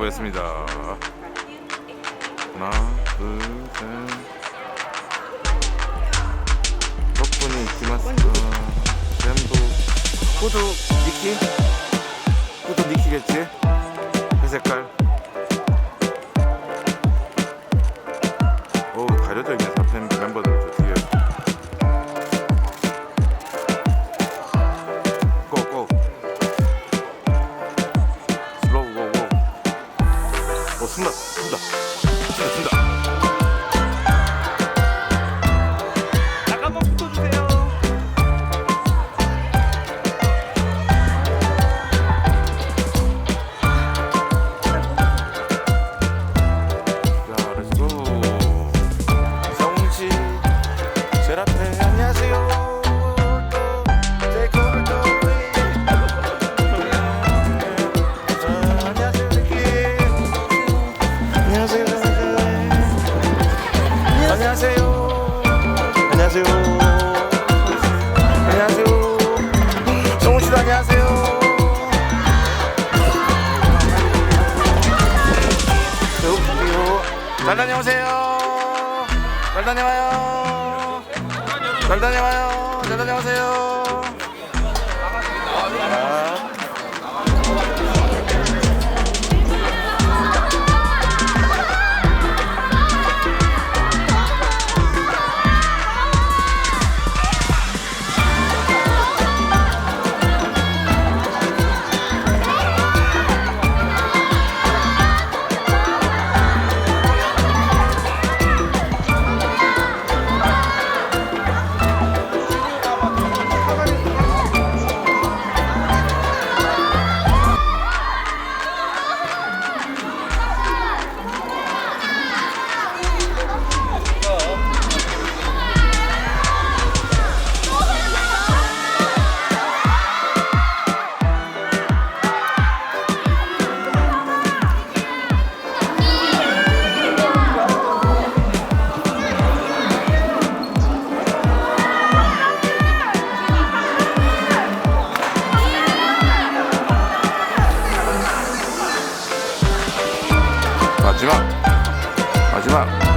보겠습니다. 하나, 둘, 셋. 덕분에 이키마스. 램도 후드 니키? 후드 니키겠지? 그 색깔. 오 숨다 숨다 숨다 숨다. 안녕하세요. 안녕하세요. 성훈 씨도 안녕하세요. 여기요. 잘 다녀오세요. 잘 다녀와요. 잘 다녀와요. 잘 다녀오세요. 마지막. 마지막.